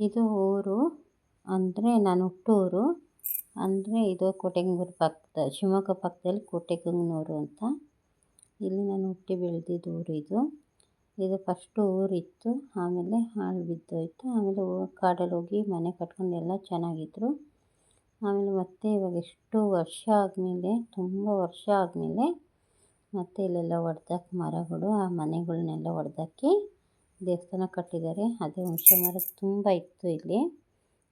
ಇದು ಊರು ಅಂದರೆ ನಾನು ಹುಟ್ಟೂರು. ಅಂದರೆ ಇದು ಕೋಟೆಗಂಗೂರು ಪಕ್ಕದ, ಶಿವಮೊಗ್ಗ ಪಕ್ಕದಲ್ಲಿ ಕೋಟೆಗಂಗನೂರು ಅಂತ. ಇಲ್ಲಿ ನಾನು ಹುಟ್ಟಿ ಬೆಳೆದಿದ್ದು ಊರು ಇದು. ಇದು ಫಸ್ಟು ಊರಿತ್ತು. ಆಮೇಲೆ ಹಾಳು ಬಿದ್ದೋಯ್ತು. ಆಮೇಲೆ ಕಾಡಲ್ಲಿ ಹೋಗಿ ಮನೆ ಕಟ್ಕೊಂಡು ಎಲ್ಲ ಚೆನ್ನಾಗಿದ್ರು. ಆಮೇಲೆ ಮತ್ತೆ ಇವಾಗ ಎಷ್ಟು ವರ್ಷ ಆದಮೇಲೆ, ತುಂಬ ವರ್ಷ ಆದಮೇಲೆ ಮತ್ತೆ ಇಲ್ಲೆಲ್ಲ ಒಡೆದಾಕಿ ಮರಗಳು, ಆ ಮನೆಗಳನ್ನೆಲ್ಲ ಒಡೆದಾಕಿ ದೇವಸ್ಥಾನ ಕಟ್ಟಿದ್ದಾರೆ. ಅದೇ ಹುಣಸೆ ತುಂಬ ಇತ್ತು ಇಲ್ಲಿ.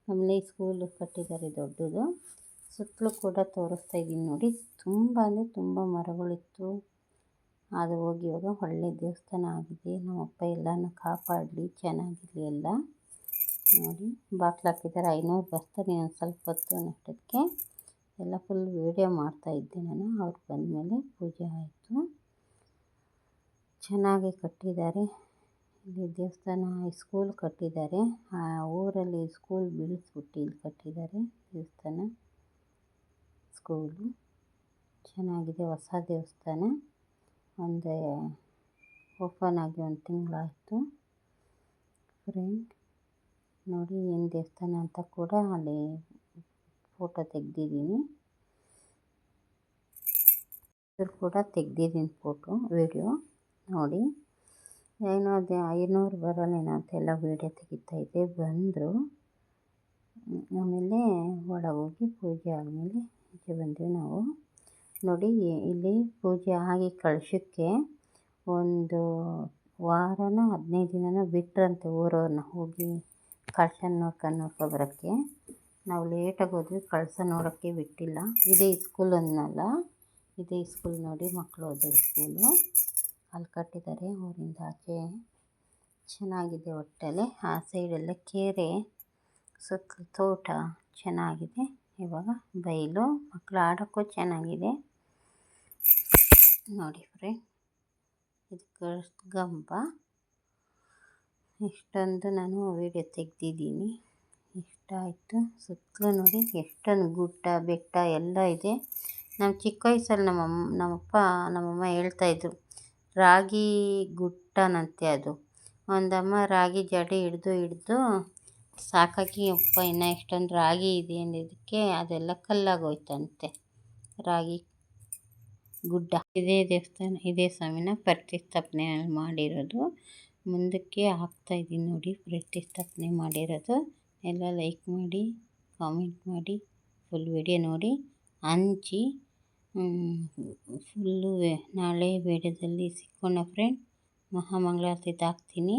ಆಮೇಲೆ ಈ ಸ್ಕೂಲು ಕಟ್ಟಿದ್ದಾರೆ ದೊಡ್ಡದು. ಸುತ್ತಲೂ ಕೂಡ ತೋರಿಸ್ತಾ ಇದ್ದೀನಿ ನೋಡಿ. ತುಂಬ ಅಂದರೆ ತುಂಬ ಮರಗಳಿತ್ತು. ಅದು ಹೋಗಿ ಇವಾಗ ಒಳ್ಳೆ ದೇವಸ್ಥಾನ ಆಗಿದೆ. ನಮ್ಮಪ್ಪ ಎಲ್ಲನೂ ಕಾಪಾಡಲಿ, ಚೆನ್ನಾಗಿರಲಿ ಎಲ್ಲ. ನೋಡಿ, ಬಾಕ್ಲು ಹಾಕಿದ್ದಾರೆ. ಐನೂರು ಬರ್ತಾರೆ ಒಂದು ಸ್ವಲ್ಪ ಹೊತ್ತು ಅನ್ನೋಷ್ಟೊತ್ತಿಗೆ ಎಲ್ಲ ಫುಲ್ ವೀಡಿಯೋ ಮಾಡ್ತಾಯಿದ್ದೆ ನಾನು. ಅವ್ರು ಬಂದಮೇಲೆ ಪೂಜೆ ಆಯಿತು. ಚೆನ್ನಾಗಿ ಕಟ್ಟಿದ್ದಾರೆ. ಇಲ್ಲಿ ದೇವಸ್ಥಾನ ಸ್ಕೂಲ್ ಕಟ್ಟಿದ್ದಾರೆ. ಆ ಊರಲ್ಲಿ ಸ್ಕೂಲ್ ಬೆಳೆಸ್ಬಿಟ್ಟು ಇಲ್ಲಿ ಕಟ್ಟಿದ್ದಾರೆ ದೇವಸ್ಥಾನ ಸ್ಕೂಲು ಚೆನ್ನಾಗಿದೆ, ಹೊಸ ದೇವಸ್ಥಾನ. ಒಂದು ಓಪನ್ ಆಗಿ ಒಂದು ತಿಂಗಳಾಯಿತು. ಫ್ರೆಂಡ್ ನೋಡಿ ಏನು ದೇವಸ್ಥಾನ ಅಂತ ಕೂಡ ಅಲ್ಲಿ ಫೋಟೋ ತೆಗ್ದಿದ್ದೀನಿ. ಕೂಡ ತೆಗ್ದಿದ್ದೀನಿ ಫೋಟೋ ವೀಡಿಯೋ ನೋಡಿ. ಏನೋ ಅದೇ ಐನೂರು ಬರೋಲ್ಲೇನೋ ಅಂತೆಲ್ಲ ವೀಡಿಯೋ ತೆಗಿತಾಯಿದ್ದೆ ಬಂದರು. ಆಮೇಲೆ ಒಳಗೋಗಿ ಪೂಜೆ ಆದಮೇಲೆ ಈಚೆ ಬಂದ್ವಿ ನಾವು. ನೋಡಿ, ಇಲ್ಲಿ ಪೂಜೆ ಆಗಿ ಕಳಶಕ್ಕೆ ಒಂದು ವಾರನ, ಹದಿನೈದು ದಿನನ ಬಿಟ್ಟರಂತೆ ಊರವ್ರನ್ನ ಹೋಗಿ ಕಳಶ ನೋಡ್ಕೊಂಡು ನೋಡ್ಕೊಬರೋಕ್ಕೆ ನಾವು ಲೇಟಾಗಿ ಹೋದ್ವಿ ಕಳಶ ನೋಡೋಕ್ಕೆ ಬಿಟ್ಟಿಲ್ಲ. ಇದೇ ಸ್ಕೂಲ್ ಅನ್ನಲ್ಲ, ಇದೇ ಸ್ಕೂಲ್ ನೋಡಿ ಮಕ್ಕಳು ಓದೋ ಸ್ಕೂಲು ಅಲ್ಲಿ ಕಟ್ಟಿದ್ದಾರೆ. ಊರಿಂದ ಆಚೆ ಚೆನ್ನಾಗಿದೆ ಒಟ್ಟಲ್ಲಿ ಆ ಸೈಡೆಲ್ಲ ಕೆರೆ, ಸುತ್ತಲೂ ತೋಟ ಚೆನ್ನಾಗಿದೆ. ಇವಾಗ ಬಯಲು ಮಕ್ಕಳು ಆಡೋಕ್ಕೂ ಚೆನ್ನಾಗಿದೆ. ನೋಡಿ ಫ್ರೆಂಡ್ ಇದು ಗಂಬ. ಇಷ್ಟೊಂದು ನಾನು ವಿಡಿಯೋ ತೆಗ್ದಿದ್ದೀನಿ. ಇಷ್ಟ ಆಯಿತು ಸುತ್ತಲೂ ನೋಡಿ ಎಷ್ಟೊಂದು ಗುಡ್ಡ, ಬೆಟ್ಟ ಎಲ್ಲ ಇದೆ. ನಮ್ಮ ಚಿಕ್ಕ ವಯಸ್ಸಲ್ಲಿ ನಮ್ಮಮ್ಮ, ನಮ್ಮಪ್ಪ, ನಮ್ಮಮ್ಮ ಹೇಳ್ತಾಯಿದ್ರು ರಾಗಿ ಗುಟ್ಟನಂತೆ ಅದು. ಒಂದಮ್ಮ ರಾಗಿ ಜಡೆ ಹಿಡ್ದು ಹಿಡ್ದು ಸಾಕಾಗಿ ಅಪ್ಪ ಇನ್ನೂ ಎಷ್ಟೊಂದು ರಾಗಿ ಇದೆ ಅಂದಿದ್ದಕ್ಕೆ ಅದೆಲ್ಲ ಕಲ್ಲಾಗೋಯ್ತಂತೆ. ರಾಗಿ ಗುಡ್ಡ. ಇದೇ ದೇವಸ್ಥಾನ, ಇದೇ ಸ್ವಾಮಿನ ಪ್ರತಿಷ್ಠಾಪನೆ ಮಾಡಿರೋದು. ಮುಂದಕ್ಕೆ ಹಾಕ್ತಾಯಿದ್ದೀನಿ ನೋಡಿ, ಪ್ರತಿಷ್ಠಾಪನೆ ಮಾಡಿರೋದು. ಎಲ್ಲ ಲೈಕ್ ಮಾಡಿ, ಕಾಮೆಂಟ್ ಮಾಡಿ, ಫುಲ್ ವಿಡಿಯೋ ನೋಡಿ. ಹಂಚಿ ಫುಲ್ಲು ನಾಳೆ ಬೇಡದಲ್ಲಿ ಸಿಕ್ಕೋಣ ಫ್ರೆಂಡ್ ಮಹಾಮಂಗಳಾರತಿ ಹಾಕ್ತೀನಿ